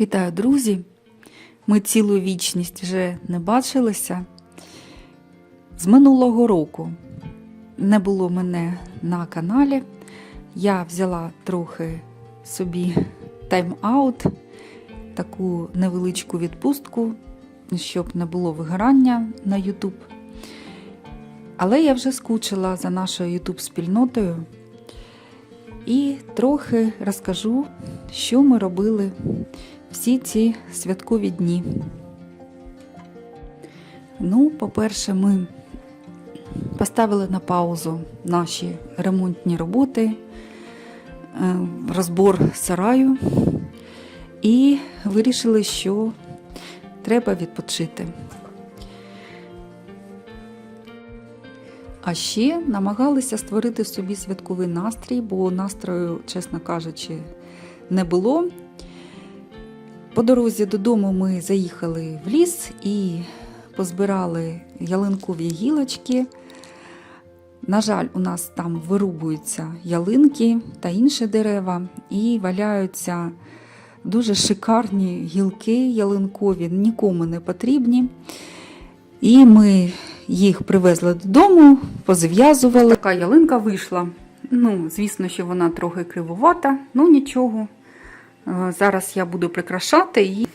Вітаю, друзі! Ми цілу вічність вже не бачилися. З минулого року не було мене на каналі. Я взяла трохи собі тайм-аут, таку невеличку відпустку, щоб не було вигорання на YouTube. Але я вже скучила за нашою YouTube спільнотою і трохи розкажу, що ми робили всі ці святкові дні. Ну, по-перше, ми поставили на паузу наші ремонтні роботи, е, розбор сараю і вирішили, що треба відпочити. А ще намагалися створити собі святковий настрій, бо настрою, чесно кажучи, не було. По дорозі додому ми заїхали в ліс і позбирали ялинкові гілочки. На жаль, у нас там вирубуються ялинки та інші дерева, і валяються дуже шикарні гілки ялинкові, нікому не потрібні. І ми їх привезли додому, позв'язували. Така ялинка вийшла. Ну, звісно, що вона трохи кривувата, ну нічого. Е, Зараз я буду прикрашати її.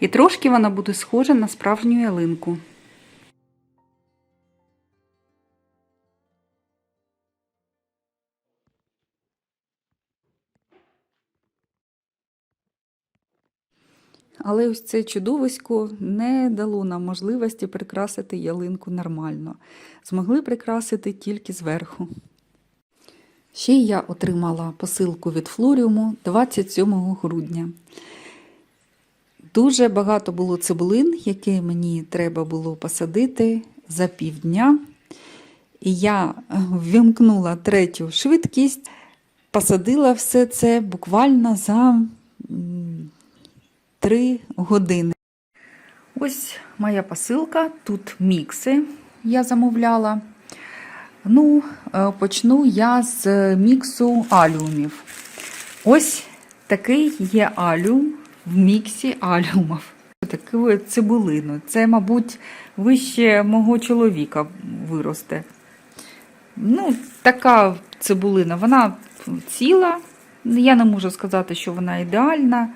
І трошки вона буде схожа на справжню ялинку. Але ось це чудовисько не дало нам можливості прикрасити ялинку нормально. Змогли прикрасити тільки зверху. Ще я отримала посилку від Флоріуму 27 грудня. Дуже багато було цибулин, які мені треба було посадити за півдня. І я ввімкнула третю швидкість, посадила все це буквально за м, 3 години. Ось моя посилка, тут мікси я замовляла. Ну, е, почну я з міксу алюмів. Ось такий є алюм в міксі алюмів. Таку цибулину. Це, мабуть, вище мого чоловіка виросте. Ну, така цибулина, вона ціла. Я не можу сказати, що вона ідеальна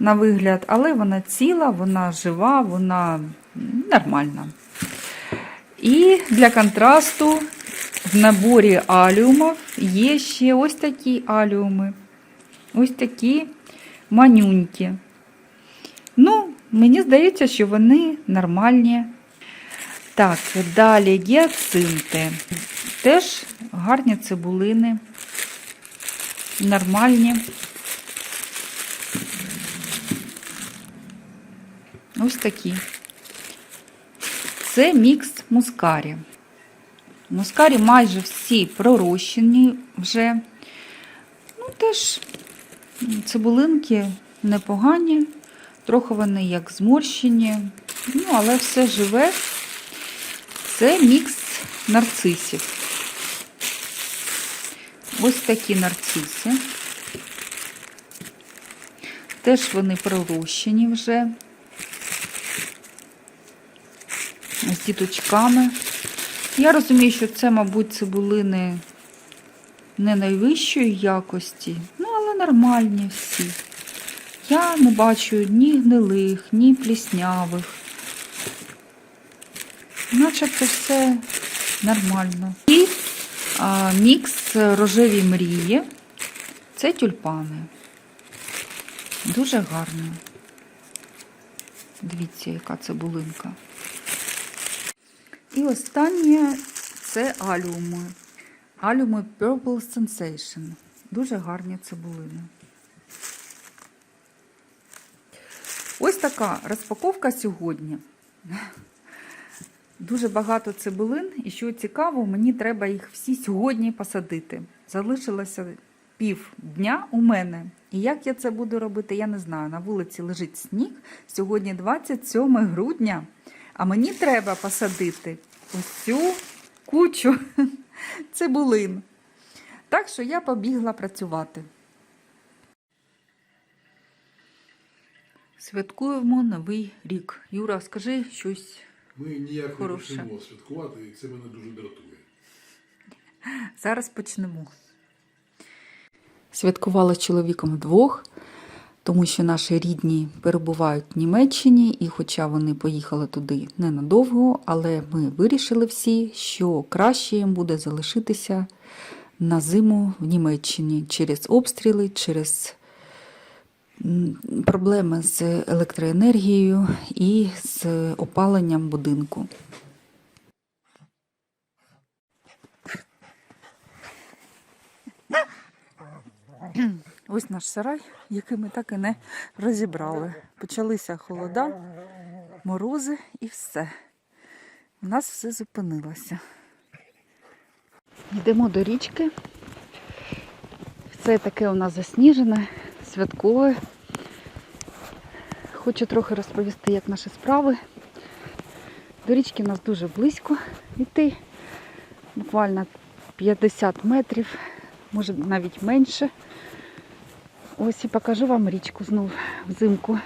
на вигляд, але вона ціла, вона жива, вона нормальна. І для контрасту в наборі аліумів є ще ось такі аліуми. Ось такі манюнькі. Ну, мені здається, що вони нормальні. Так, далі гіацинти. Теж гарні цибулини, нормальні. Ось такі. Це мікс мускарі. Мускарі майже всі пророщені вже. Ну, теж цибулинки непогані, трохи вони як зморщені, ну, але все живе. Це мікс нарцисів. Ось такі нарциси. Теж вони пророщені вже. З діточками. Я розумію, що це, мабуть, цибулини не найвищої якості, ну, але нормальні всі. Я не бачу ні гнилих, ні пліснявих. Начебто все нормально. І а, мікс рожеві мрії. Це тюльпани. Дуже гарно. Дивіться, яка цибулинка. І останнє це алюми. Алюми Purple Sensation. Дуже гарні цибулини. Ось така розпаковка сьогодні. Дуже багато цибулин, і що цікаво, мені треба їх всі сьогодні посадити. Залишилося пів дня у мене. І як я це буду робити, я не знаю. На вулиці лежить сніг. Сьогодні 27 грудня. А мені треба посадити усю кучу цибулин. Так що я побігла працювати. Святкуємо Новий рік. Юра, скажи щось. Ми ніяк Хороше. не почнемо святкувати, і це мене дуже дратує. Зараз почнемо. Святкувала з чоловіком вдвох, тому що наші рідні перебувають в Німеччині, і хоча вони поїхали туди ненадовго, але ми вирішили всі, що краще їм буде залишитися на зиму в Німеччині через обстріли, через проблеми з електроенергією і з опаленням будинку. Ось наш сарай, який ми так і не розібрали. Почалися холода, морози і все. У нас все зупинилося. Йдемо до річки. Все таке у нас засніжене, святкове. Хочу трохи розповісти, як наші справи. До річки у нас дуже близько йти. Буквально 50 метрів, може навіть менше. Ось і покажу вам річку знов взимку.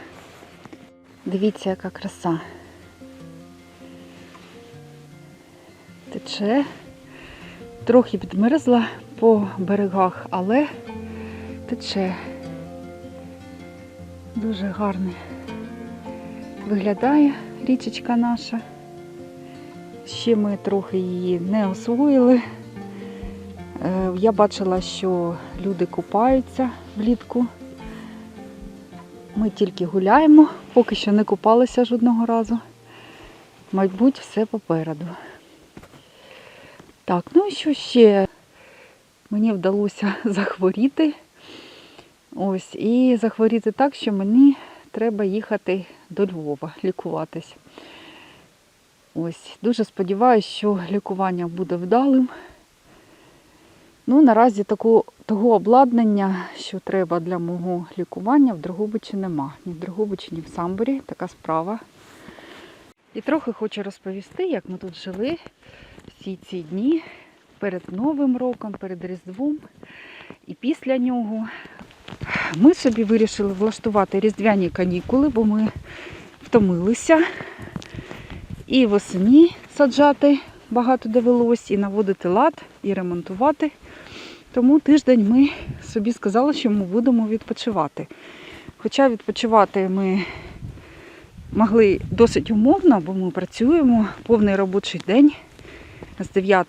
Дивіться, яка краса. Тече. Трохи підмерзла по берегах, але тече. Дуже гарно виглядає річечка наша. Ще ми трохи її не освоїли. Я бачила, що люди купаються влітку. Ми тільки гуляємо, поки що не купалися жодного разу. Мабуть, все попереду. Так, ну і що ще? Мені вдалося захворіти. Ось, і захворіти так, що мені треба їхати до Львова лікуватись. Ось, дуже сподіваюся, що лікування буде вдалим. Ну, наразі таку, того обладнання, що треба для мого лікування, в Дрогобичі нема. Ні в Дрогобичі, ні в Самборі. Така справа. І трохи хочу розповісти, як ми тут жили всі ці дні перед Новим роком, перед Різдвом і після нього. Ми собі вирішили влаштувати різдвяні канікули, бо ми втомилися. І восені саджати багато довелось, і наводити лад, і ремонтувати. Тому тиждень ми собі сказали, що ми будемо відпочивати. Хоча відпочивати ми могли досить умовно, бо ми працюємо повний робочий день з 9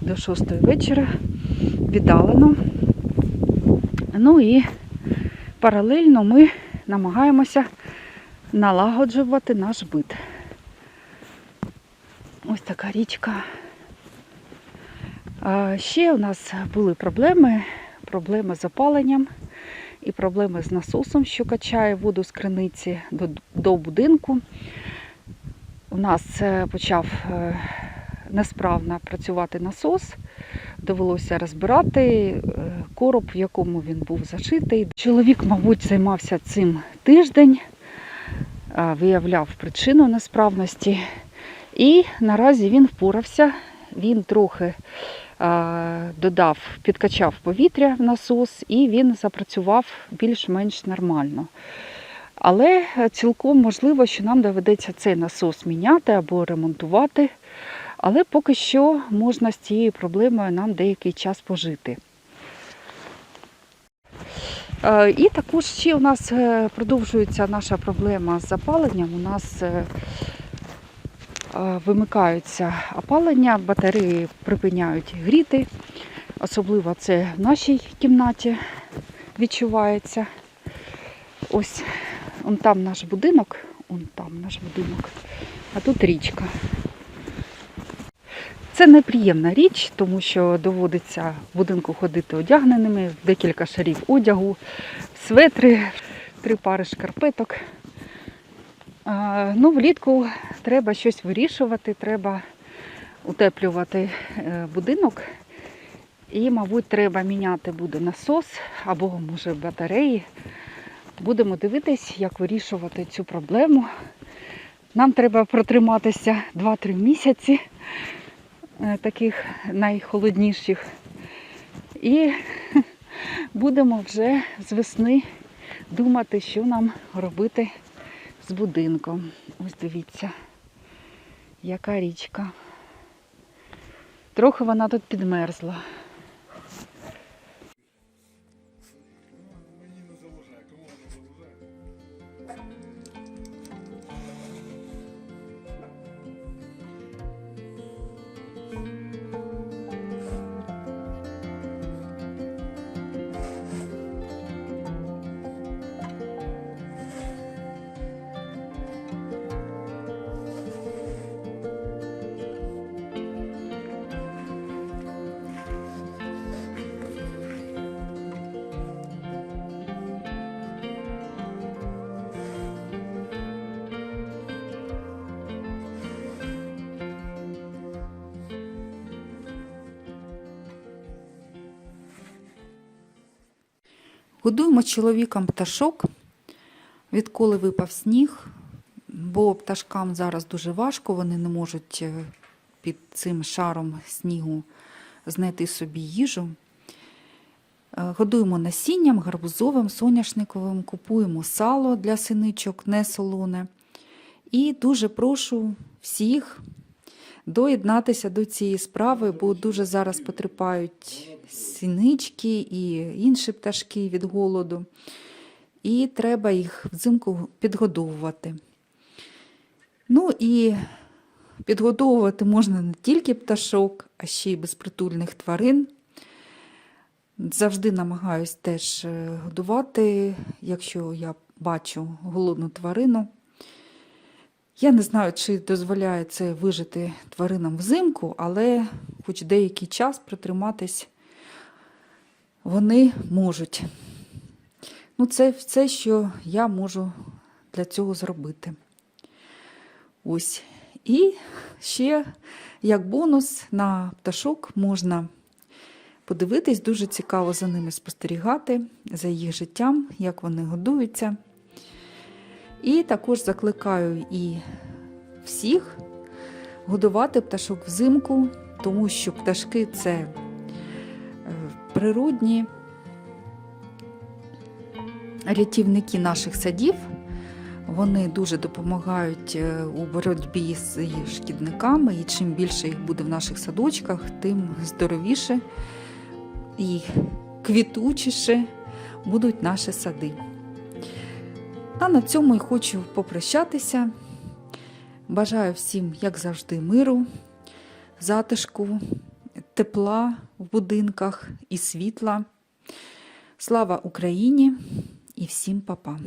до 6 вечора віддалено. Ну і паралельно ми намагаємося налагоджувати наш бит. Ось така річка. Ще у нас були проблеми, проблеми з опаленням і проблеми з насосом, що качає воду з криниці до, до будинку. У нас е, почав е, несправно працювати насос. Довелося розбирати е, короб, в якому він був зашитий. Чоловік, мабуть, займався цим тиждень, виявляв причину несправності. І наразі він впорався, він трохи е, додав, підкачав повітря в насос і він запрацював більш-менш нормально. Але е, цілком можливо, що нам доведеться цей насос міняти або ремонтувати. Але поки що можна з цією проблемою нам деякий час пожити. Е, І також ще у нас продовжується наша проблема з запаленням. У нас вимикаються опалення, батареї припиняють гріти. Особливо це в нашій кімнаті відчувається. Ось он там наш будинок, он там наш будинок, а тут річка. Це неприємна річ, тому що доводиться в будинку ходити одягненими, декілька шарів одягу, светри, три пари шкарпеток. Ну, влітку треба щось вирішувати, треба утеплювати е, будинок. І, мабуть, треба міняти буде насос або, може, батареї. Будемо дивитись, як вирішувати цю проблему. Нам треба протриматися 2-3 місяці е, таких найхолодніших. І будемо вже з весни думати, що нам робити з будинком. Ось дивіться, яка річка. Трохи вона тут підмерзла. Годуємо чоловікам пташок, відколи випав сніг, бо пташкам зараз дуже важко, вони не можуть е, під цим шаром снігу знайти собі їжу. Е, Годуємо насінням, гарбузовим, соняшниковим, купуємо сало для синичок, не солоне. І дуже прошу всіх доєднатися до цієї справи, бо дуже зараз потерпають синички і інші пташки від голоду. І треба їх взимку підгодовувати. Ну і підгодовувати можна не тільки пташок, а ще й безпритульних тварин. Завжди намагаюсь теж е, годувати, якщо я бачу голодну тварину. Я не знаю, чи дозволяє це вижити тваринам взимку, але хоч деякий час протриматись вони можуть. Ну, це все, що я можу для цього зробити. Ось. І ще як бонус на пташок можна подивитись, дуже цікаво за ними спостерігати, за їх життям, як вони годуються. І також закликаю і всіх годувати пташок взимку, тому що пташки це природні рятівники наших садів. Вони дуже допомагають е, у боротьбі з шкідниками, і чим більше їх буде в наших садочках, тим здоровіше і квітучіше будуть наші сади. А на цьому і хочу попрощатися. Бажаю всім, як завжди, миру, затишку, тепла в будинках і світла. Слава Україні і всім па-па!